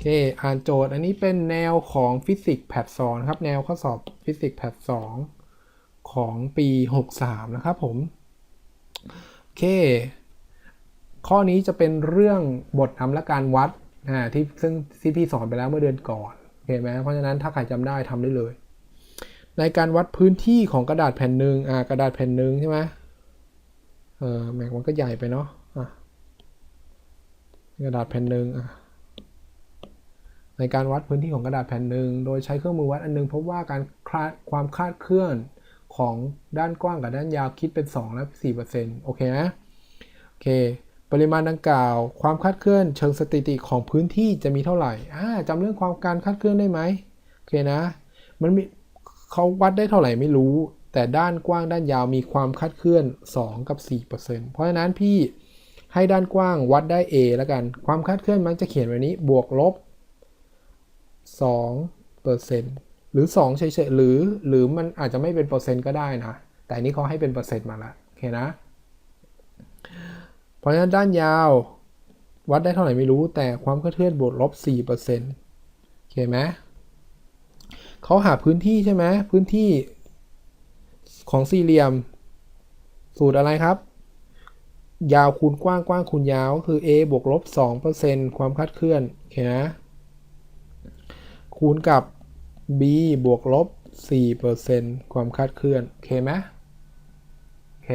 เค อ่านโจทย์อันนี้เป็นแนวของฟิสิกส์แพทสองนครับ แนวข้อสอบฟิสิกส์แพทสองของปี 63 นะครับผม โอเค ข้อนี้จะเป็นเรื่องบทนำและการวัดอ่าที่ซึ่งที่พี่สอนไปแล้วเมื่อเดือนก่อนโอเคไหมเพราะฉะนั้นถ้าใครจำได้ทำได้เลย ในการวัดพื้นที่ของกระดาษแผ่นหนึ่งอ่ากระดาษแผ่นหนึ่งใช่ไหมเออแม็กมันก็ใหญ่ไปเนาะอะกระดาษแผ่นหนึ่งอะ ในการวัดพื้นที่ของกระดาษแผ่นหนึ่งโดยใช้เครื่องมือวัดอันหนึงพบว่าการคลาดความคลาดเคลื่อนของด้านกว้างกับด้านยาวคิดเป็น 2 และ4%โอเคนะโอเค ปริมาณดังกล่าว ความคลาดเคลื่อนเชิงสถิติของพื้นที่จะมีเท่าไหร่อ่าจำเรื่องความการคลาดเคลื่อนได้ไหมโอเคนะ มันมีเขาวัดได้เท่าไหร่ไม่รู้ แต่ด้านกว้างด้านยาวมีความคลาดเคลื่อน 2 กับ 4%เพราะฉะนั้นพี่ให้ด้านกว้างวัดได้ A แล้วกัน ความคลาดเคลื่อนมันจะเขียนไว้นี้บวกลบ 2เปอร์เซ็นต์หรือ 2 เฉยๆ หรือ หรือมันอาจจะไม่เป็นเปอร์เซ็นต์ก็ได้นะ แต่อันนี้เขาให้เป็นเปอร์เซ็นต์มาละโอเคนะ เพราะฉะนั้นด้านยาววัดได้เท่าไหร่ไม่รู้แต่ความเคลื่อนบวกลบ4เปอร์เซ็นต์โอเคไหมเขาหาพื้นที่ใช่ไหมพื้นที่ของสี่เหลี่ยม สูตรอะไรครับ ยาวคูณกว้างกว้างคูณยาว คือ a บวกลบ2%ความคลาดเคลื่อนโอเคนะ คูณกับ b บวกลบ 4%ความคาดเคลื่อนโอเคไหมโอเค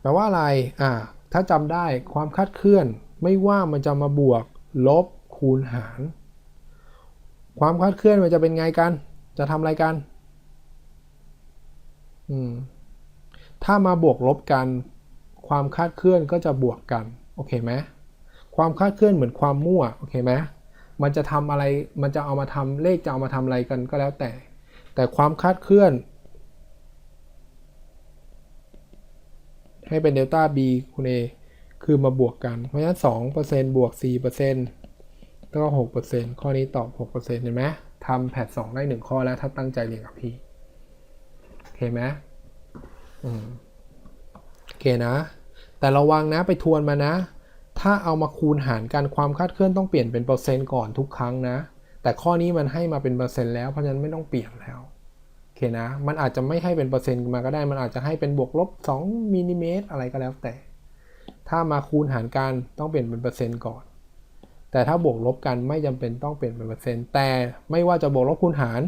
แปลว่าอะไร อ่า ถ้าจำได้ความคาดเคลื่อนไม่ว่ามันจะมาบวก ลบคูณหาร ความคาดเคลื่อนมันจะเป็นไงกัน จะทำอะไรกัน อืม ถ้ามาบวกลบกัน ความคาดเคลื่อนก็จะบวกกัน โอเคไหมความคาดเคลื่อนเหมือนความมั่ว โอเคไหม มันจะทำอะไร มันจะเอามาทำเลขจะเอามาทำอะไรกันก็แล้วแต่ แต่ความคลาดเคลื่อน ให้เป็นเดลต้า b คูณ a คือมาบวกกัน เพราะฉะนั้น2%บวก 4%แล้วก็ 6%ข้อนี้ตอบ 6%เห็นไหมทำแพท2ได้ 1 ข้อแล้วถ้าตั้งใจเรียนกับพี่ โอเคไหมอืม โอเคนะ แต่ระวังนะไปทวนมานะ ถ้าเอามาคูณหารกันความคาดเคลื่อนต้องเปลี่ยนเป็นเปอร์เซ็นต์ก่อนทุกครั้งนะ แต่ข้อนี้มันให้มาเป็นเปอร์เซ็นต์แล้วเพราะฉะนั้นไม่ต้องเปลี่ยนแล้วโอเคนะ มันอาจจะไม่ให้เป็นเปอร์เซ็นต์มาก็ได้ มันอาจจะให้เป็นบวกลบ2มิลลิเมตรอะไรก็แล้วแต่ ถ้ามาคูณหารกันต้องเปลี่ยนเป็นเปอร์เซ็นต์ก่อน แต่ถ้าบวกลบกันไม่จำเป็นต้องเปลี่ยนเป็นเปอร์เซ็นต์แต่ไม่ว่าจะบวกลบคูณหาร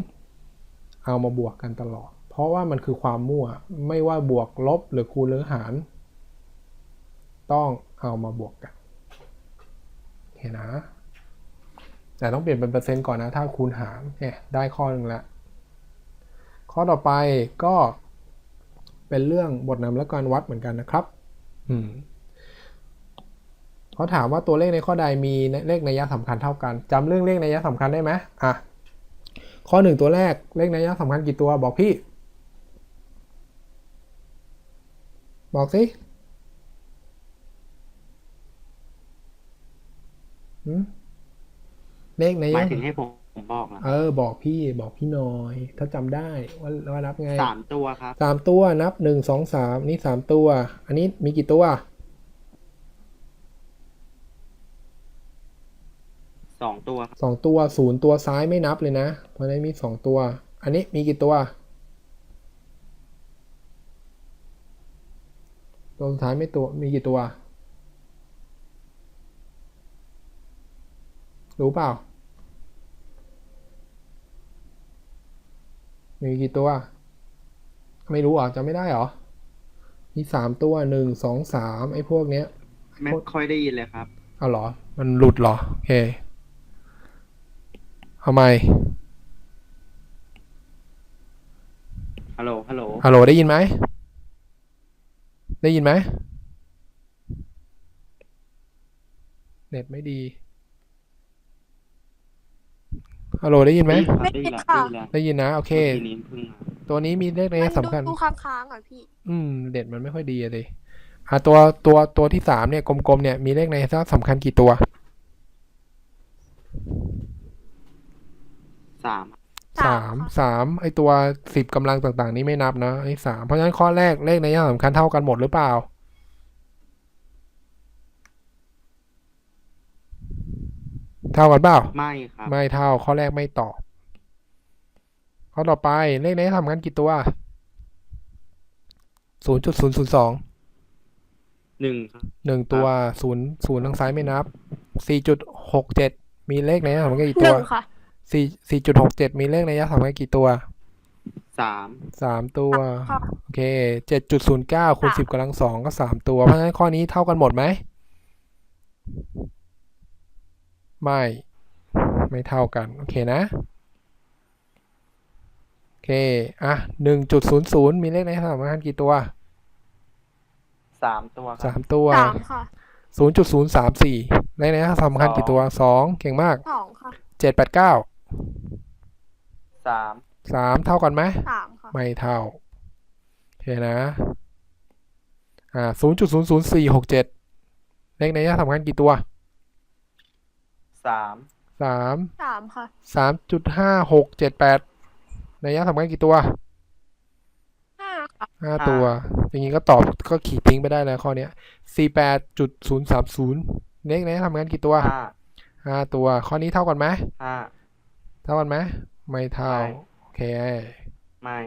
เอามาบวกกันตลอด เพราะว่ามันคือความมั่วไม่ว่าบวกลบหรือคูณหรือหาร ต้องเอามาบวกกัน โอเคนะ แต่ต้องเปลี่ยนเป็นเปอร์เซ็นต์ก่อนนะ ถ้าคูณหารเนี่ยได้ข้อหนึ่งล้วข้อต่อไปก็เป็นเรื่องบทนำและการวัดเหมือนกันนะครับ อืมเขาถามว่าตัวเลขในข้อใดมีเลขนัยสำคัญเท่ากันจำเรื่องเลขนัยสำคัญได้ไหมอะ ข้อหนึ่งตัวแรกเลขนัยสำคัญกี่ตัวบอกพี่ บอกสิหืม เลขนัยหมายถึงให้ผมผมบอกนะเออ บอกพี่บอกพี่หน่อย ถ้าจำได้ว่าว่านับไงสามตัวครับสามตัวนับหนึ่งสองสามนี่สามตัว อันนี้มีกี่ตัวสองตัวครับสองตัวศูนย์ตัวซ้ายไม่นับเลยนะเพราะฉะนั้นมีสองตัว อันนี้มีกี่ตัว ตัวสุดท้ายไม่ตัวมีกี่ตัว รู้เปล่า มีกี่ตัว ไม่รู้เหรอะจำไม่ได้เหรอ มีสามตัวหนึ่งสองสามไอ้พวกเนี้ย ไม่ค่อยได้ยินเลยครับ เอาเหรอ มันหลุดเหรอ โอเคเอาใหม่ฮัลโหล ฮัลโหล ฮัลโหล ได้ยินไหม ได้ยินไหม เน็ตไม่ดี ฮัลโหลได้ยินไหมได้ยินครับได้ยินแล้วได้ยินแล้วได้ยินนะโอเค ทีนี้เพิ่งมาตัวนี้มีเลขในมันสำคัญ ดูค้างๆอะพี่ อืม เด็ดมันไม่ค่อยดีอะดิอะตัวตัวตัวที่สามเนี่ยกลมๆเนี่ยมีเลขในสำคัญกี่ตัวสามสามสามไอตัวสิบกำลังต่างๆ นี้ไม่นับนะไอสามเพราะฉะนั้นข้อแรกเลขในยสำคัญเท่ากันหมดหรือเปล่า เท่ากันเปล่า ไม่ครับไม่เท่าข้อแรกไม่ตอบข้อต่อไปเลขไหนทำงานกี่ตัวศูนย์จุดศูนย์ศูนย์สองหนึ่งครับหนึ่งตัวศูนย์ศูนย์ทางซ้ายไม่นับสี่จุดหกเจ็ดมีเลขไหนทำงานกี่หตัวนึ่งค่ะสี่สี่จุดหกเจ็ดมีเลขไหนทำงานกี่ตัวสามสามตัวค่ะโอเคเจ็ดจุดศูนย์เก้าคูณค่ะสิบกำลังสองก็สามตัว เพราะฉะนั้นข้อนี้เท่ากันหมดไหม ไม่ ไม่เท่ากัน โอเคนะ โอเค อะหนึ่งจุดศูนย์ศูนย์มีเลขไหนสามกันกี่ตัวสามตัวครัสาบมตัวสามค่ะศูนย์จุดศูนย์สามสี่เลขไหนสามกันกี่ตัวสองเก่งมากสองค่ะเจ็ดแปดเก้าสามสามเท่ากันไหม สามค่ะไม่เท่า โอเคนะ อ่า ศูนย์จุดศูนย์ศูนย์สี่หกเจ็ดเลขในยะสำคัญกี่ตัว สามสามสามค่ะสามจุดห้าหกเจ็ดแปดในยะสำคัญกี่ตัวห้าค่ะห้าตัว อย่างนี้ก็ตอบก็ขีดทิ้งไปได้แล้วข้อเนี้ยสี่แปดจุดศูนย์สามศูนย์เลขในยะสำคัญกี่ตัวห้าห้าตัว ข้อนี้เท่ากันไหมห้าเท่ากันไหมไม่เท่าไม่โอเคไม่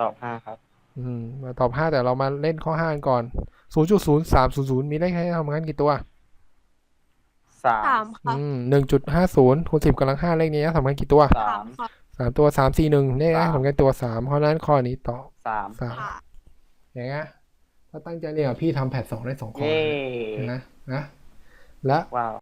ตอบห้าครับ อืมมาตอบห้าแต่เรามาเล่นข้อห้ากันก่อนศูนย์จุดศูนย์สามศูนย์ศูนย์มีเลขให้ทำงานกี่ตัว สามสามค่ะอืมหนึ่งจุดห้าศูนย์คูณสิบกำลังห้าเลขนี้สำคัญกี่ตัวสาสามมค่ะสามตัวสามสี่หนึ่งเลขสามสำคัญตัวสามเพราะฉะนั้นข้อนี้ตอบสามสามค่ะ อย่างเงี้ยถ้าตั้งใจเรียนกับพี่ทำแพทสองได้สองข้อเย้นะนะและ ว้าว